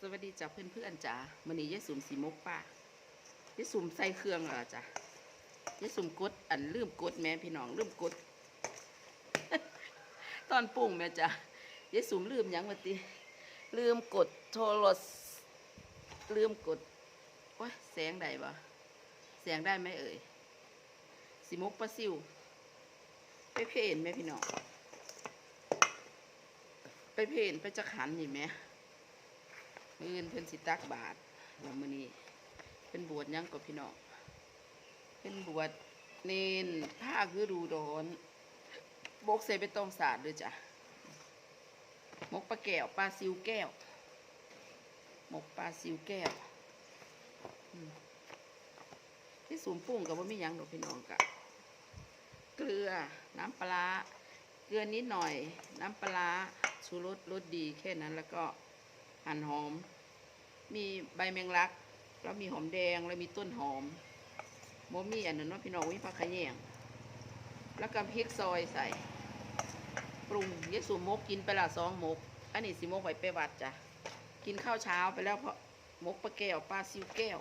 สวัสดีจ้ะเพื่อนๆจ้ะมันนี้ยายสุ่มสีมกป้ายายสุ่มใส่เครื่องเหรอจ้ะยายสุ่มกดอันลืมกดแม่พี่น้องลืมกด ตอนปรุงแม่จ้ะยายสุ่มลืมยังวะติลืมกดโทรศลืมกดโอ้ยแสงได้บ่แสงได้ไหมเอ่ยสีมกปลาซิวไปเพนไหมพี่น้องไปเพนไปจะขันนี่แหม มื่นเพิ่นสิตักบาทแล้วมื้อนี้เป็นบวชยังกับพี่น้องเป็นบวชเนนผ้าคือดูร้อนบกใส่ไปตองสาดด้วยจ้ะหมกปลาแก้วปลาซิวแก้วหมกปลาซิวแก้วอืมที่สูมปรุงกับว่าไมีหยังดอกพี่น้องกะเกลือน้ำปลาเกลือนิดหน่อย น้ำปลาร้าชูรสรสดีแค่นั้นแล้วก็ หั่นหอม มีใบแมงลัก แล้วมีหอมแดงแล้วมีต้นหอมโมมี่อันนั้นเนาพี่น้องมีผักขะแยงแล้วก็พริกซอยใส่ ปรุงเยสูมกกินไปละสองมก อันนี้สิมกไว้ไปวัดจ้ะ กินข้าวเช้าไปแล้วเพราะมกปลาแก้วปลาซิวแก้ว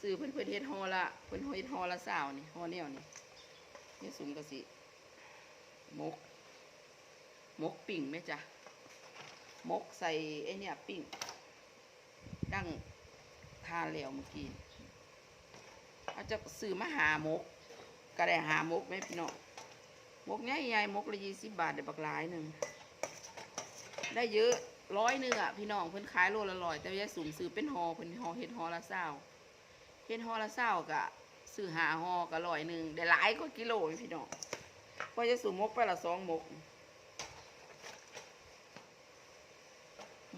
สื่อเพื่อนเพื่อนเฮ็ดฮอละเพื่อนเฮ็ดฮอละสาวนี่ฮอแนวนี่เยสูมก็สิมก มกปิ่งไหมจ๊ะมกใส่ไอเนี่ยปิ่งดั้งทานแล้วเมื่อกี้เอาจะซื้อมาหามก ก็ได้หามกไหมพี่น้องมกใหญ่ๆมกละยี่สิบบาทได้บักหลายหนึ่งได้เยอะร้อยหนึ่งอะพี่น้องเพิ่นขายโลละร้อยแต่ยายสุ่มซื้อเป็นหอเพิ่นหอเฮ็ดหอละเศร้าเฮ็ดหอละเศร้ากะซื้อหาหอก็ร้อยหนึ่งได้หลายกว่ากิโลพี่น้องเพอยายสุ่มมกไปละสองมก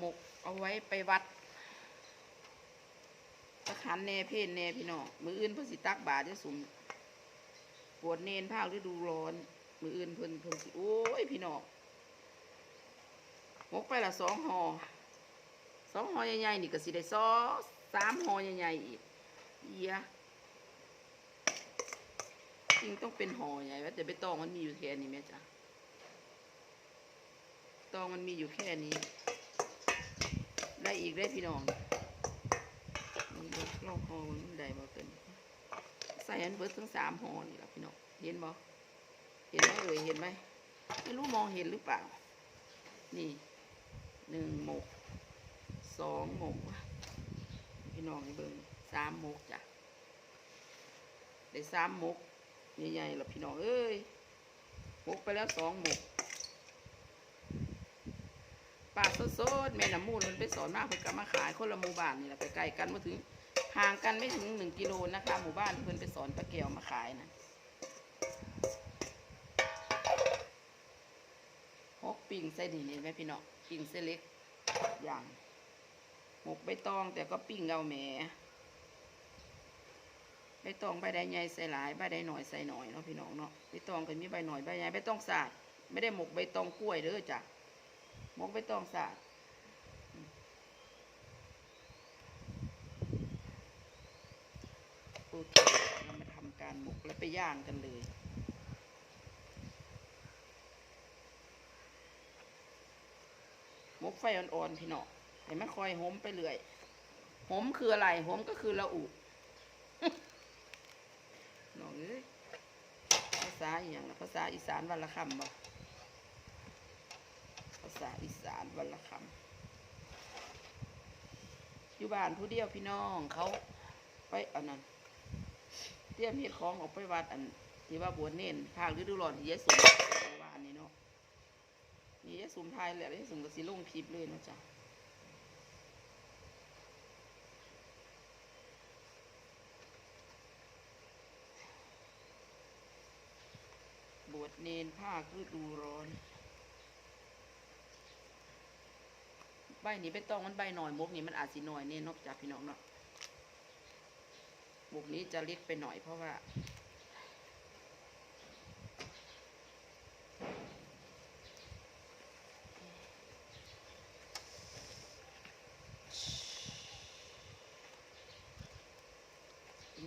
มกเอาไว้ไปวัดตะขันแน่เพนแน่พี่น้องมืออื่นเพิ่นสิตักบาตรจะสุ่มปวดเนนภาคฤดูร้อน มืออื่นเพิ่นเพิ่นสิโอ้ยพี่น้องมกไปละสองห่อสองห่อใหญ่ๆนี่ก็สิได้ซอสามห่อใหญ่ๆอีกเอียจริงต้องเป็นห่อใหญ่ว่าแต่ใบตองมันมีอยู่แค่นี้แม่จ๊ะตองมันมีอยู่แค่นี้ กได้พี่น้องนี่เบิดลองหอมันได้บ่เกินใส่อันเบิดทั้งสามหอนี่ละพี่น้องเห็นบ่เห็นไหมเอ่ยเห็นไหมไม่รู้มองเห็นหรือเปล่า นี่หนึ่งหมกสองหมกพี่น้องให้เบิ่งสามหมกจ้ะได้สามหมกใหญ่ๆแล้วพี่น้องเอ้ยหมกไปแล้วสองหมก ปลาสดๆแม่น้ำมูลมันไปสอนมากเพิ่นก็มาขายคนละหมู่บ้านนี่แหละใกล้ๆกันมาถึงห่างกันไม่ถึงหนึ่งกิโลนะคะหมู่บ้านเพิ่นไปสอนปลาแก้วมาขายนะฮกปิ่งใส่นี่เห็นไหมพี่น้องปิ่งเส้เล็กอย่างหมกใบตองแต่ก็ปิ้งเอาแหมใบตองใบใดใหญ่ใส่หลายใบใดหน่อยใส่หน่อยเนาะพี่น้องเนาะใบตองก็มีใบหน่อยใบใหญ่ใบตองสาดไม่ได้หมกใบตองกล้วยเด้อจ้ะ มกใบตองสาดโอเคเรามาทำการหมกแล้วไปย่างกันเลยหมกไฟอ่อนๆพี่น้องให้มันคอยหอมไปเรื่อยหอมคืออะไรหอมก็คือละอุน้องเอ้ยภาษาอย่างนะภาษาอีสานวันละคำบ่าอีสานวันละคำอยู่บ้านผู้เดียวพี่น้องเขาไปอันนั้นเตรียมเฮ็ดของออกไปวัดอันที่ว่าบวชเน้นภาคฤดูร้อนที่ยายสุมวานนี่เนาะนี่ยายสุมไทยแหละยายสุมก็สิลงคลิปเลยนะจ้ะบวชเนนภาคฤดูร้อน ใบนี้ใบตองมันใบหน่อยมุกนี้มันอาจสิหน่อยเนี่ยนอกจากพี่น้องเนาะมุกนี้จะเล็กไปหน่อยเพราะว่า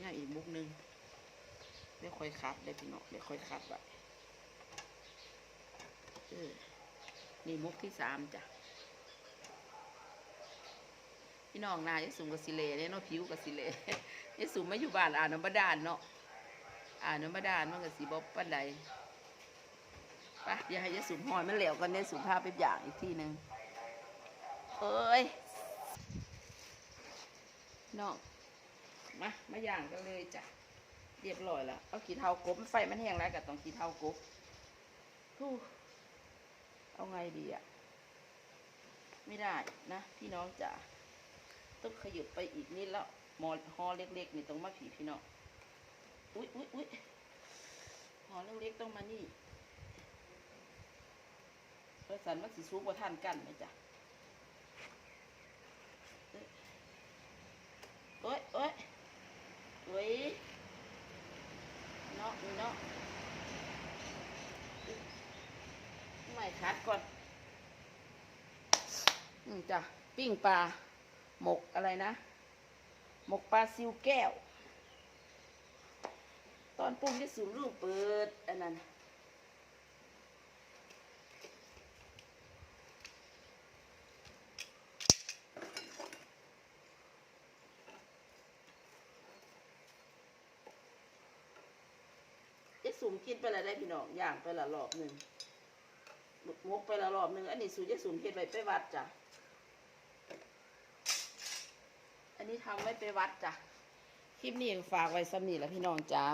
นี่อีกมุกหนึงเดี๋ยวค่อยคัดได้พี่น้องเดี๋ยวค่อยคัดไว้นี่มุกที่สามจ้ะ พี่น้องนายยสุมกับสิเลเนี่ยเนาะผิวกับสิเลยยสุมไม่อยู่บ้านอ่านน้ำบาดาลเนาะอ่านน้ำบาดาลมันก็สีบบปันใดไปเดี๋ยวให้ยยสุมหอยมันเหลวกันเนี่ยสุมพาไปอย่างอีกที่หนึ่งเอ้ยน้องมามาย่างกันเลยจ้ะเรียบร้อยแล้วเอาขี้เท้ากบไฟมันแห้งแล้วก็ต้องขี้เท้ากบฮู้เอาไงดีอะไม่ได้นะ พี่น้องจ๋า ต้องขยับไปอีกนิดแล้วหมอฮอเล็กๆนี่ต้องมาผีพี่น้องอุ้ยอุ้ยอุ้ยหอเล็กๆต้องมานี่เพระสันมันสิสูงกว่าท่านกันไหมจ๊ะเอ้ยเอ้ยเอ้ยเนาะเนาะไม่คัดก่อน อืมจ้ะ ปิ้งปลา หมกอะไรนะ หมกปลาซิวแก้ว ตอนปรุงที่สูงลูกเปิดอันนั้นจะสูงกินไปและได้พี่น้องอย่างไปละรอบหนึ่งหมกไปละรอบหนึ่งอันนี้สูจะสูงเฮ็ดไว้ไปวัดจ้ะ อั นนี้ทำไว้ไปวัดจ้ะ คลิปนี้ฝากไว้สำนีแล้วพี่น้องจ้า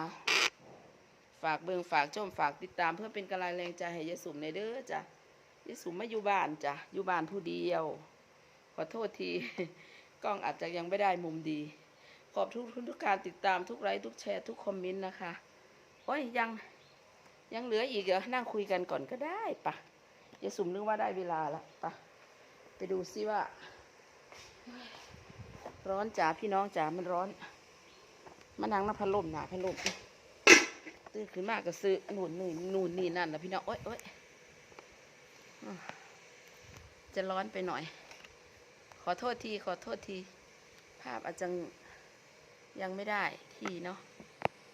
ฝากเบิงฝากชมฝากติดตามเพื่อเป็นกำลังแรงใจให้ยายสุมในเด้อจ้ะยายสุมไม่อยู่บ้านจ้ะ อยู่บ้านผู้เดียว ขอโทษที กล้องอาจจะยังไม่ได้มุมดี ขอบทุกทุกการติดตามทุกไลค์ทุกแชร์ทุกคอมเมนต์นะคะ โอ้ยยังยังเหลืออีกเหรอ นั่งคุยกันก่อนก็ได้ปะยายสุมนึกว่าได้เวลาละปะไปดูซิว่า ร้อนจ๋าพี่น้องจ๋ามันร้อนมะนั่งน้ำพัดลมหนาพัดลมตื้อขึ้นมากก็ซื้อหนุนนี่นูนนี่นั่นนะพี่น้องโอ๊ยโอ๊ยจะร้อนไปหน่อย ขอโทษทีขอโทษที ภาพอาจจะยังไม่ได้ทีเนาะ